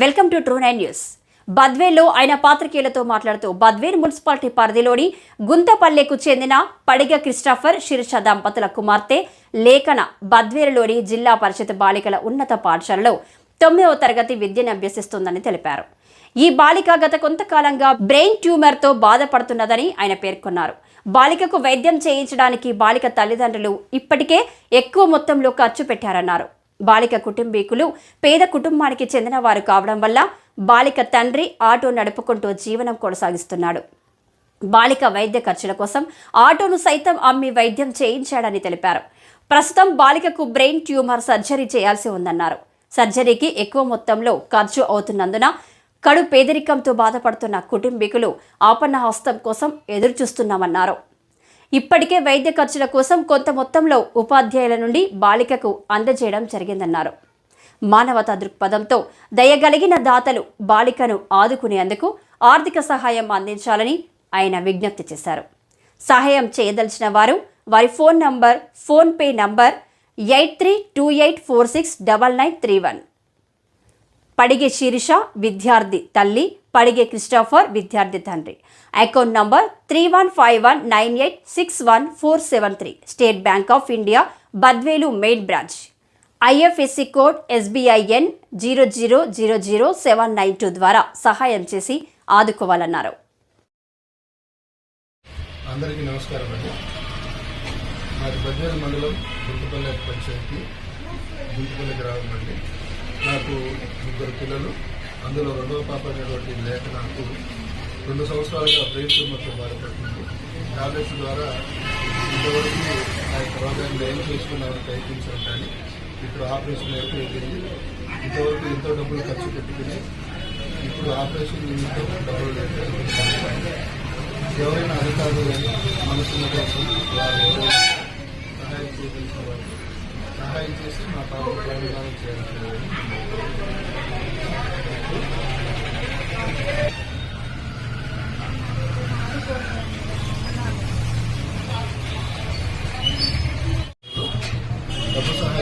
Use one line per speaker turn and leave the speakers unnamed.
Welcome to true nine news. బద్వేలో ఆయన పాత్రికేయులతో మాట్లాడుతూ బద్వేర్ మున్సిపాలిటీ పరిధిలోని గుంతపల్లెకు చెందిన పడిగ క్రిస్టఫర్ శిరీష దంపతుల కుమార్తె లేఖన బద్వేలులోని జిల్లా పరిషత్ బాలికల ఉన్నత పాఠశాలలో తొమ్మిదవ తరగతి విద్యను అభ్యసిస్తోందని తెలిపారు. ఈ బాలిక గత కొంతకాలంగా బ్రెయిన్ ట్యూమర్తో బాధపడుతున్నదని ఆయన పేర్కొన్నారు. బాలికకు వైద్యం చేయించడానికి బాలిక తల్లిదండ్రులు ఇప్పటికే ఎక్కువ మొత్తంలో ఖర్చు పెట్టారన్నారు. బాలిక కుటుంబీకులు పేద కుటుంబానికి చెందిన వారు కావడం వల్ల బాలిక తండ్రి ఆటో నడుపుకుంటూ జీవనం కొనసాగిస్తున్నాడు. బాలిక వైద్య ఖర్చుల కోసం ఆటోను సైతం అమ్మి వైద్యం చేయించాడని తెలిపారు. ప్రస్తుతం బాలికకు బ్రెయిన్ ట్యూమర్ సర్జరీ చేయాల్సి ఉందన్నారు. సర్జరీకి ఎక్కువ మొత్తంలో ఖర్చు అవుతున్నందున కడు పేదరికంతో బాధపడుతున్న కుటుంబీకులు ఆపన్న హస్తం కోసం ఎదురుచూస్తున్నామన్నారు. ఇప్పటికే వైద్య ఖర్చుల కోసం కొంత మొత్తంలో ఉపాధ్యాయుల నుండి బాలికకు అందజేయడం జరిగిందన్నారు. మానవతా దృక్పథంతో దయగలిగిన దాతలు బాలికను ఆదుకునేందుకు ఆర్థిక సహాయం అందించాలని ఆయన విజ్ఞప్తి చేశారు. సహాయం చేయదలిచిన వారు వారి phone number PhonePe number eight three two eight four six double nine three one. Padige Sirisha విద్యార్థి తల్లి పడిగే క్రిస్టోఫర్ విద్యార్థి తండ్రి. Account number three one five one nine eight six one four seven three State Bank of India Badvel main branch. IFSC code SBIN zero zero zero zero seven nine two ద్వారా సహాయం చేసి ఆదుకోవాలన్నారు.
అందరికీ నమస్కారం అండి. మాది బద్వేలు మండలం గుంటుపల్లె పంచాయతీ గుంటుపల్లె గ్రామం అండి. నాకు ఇద్దరు పిల్లలు అందులో రెండవ పాప అనేటువంటి లేఖ నాకు రెండు సంవత్సరాలుగా బ్రెయిన్ ట్యూమర్తో బాధపడుతుంది. టాబ్లెట్స్ ద్వారా ఇంతవరకు ఆ యొక్క రోగాన్ని నయం చేసుకున్నామని ప్రయత్నించాం కానీ ఇప్పుడు ఆపరేషన్ వరకు ఇంతవరకు ఎంతో డబ్బులు ఖర్చు పెట్టుకుని ఇప్పుడు ఆపరేషన్ నిమిత్తం డబ్బులు లేక ఎవరైనా అధికారులు కానీ మనసున్న కోసం వారు ఎవరైనా సహాయం చేయగలిగిన వారు సహాయం చేసి మా పాప ప్రయోజనాలు చేస్తున్నారని డబ్బు సహాయం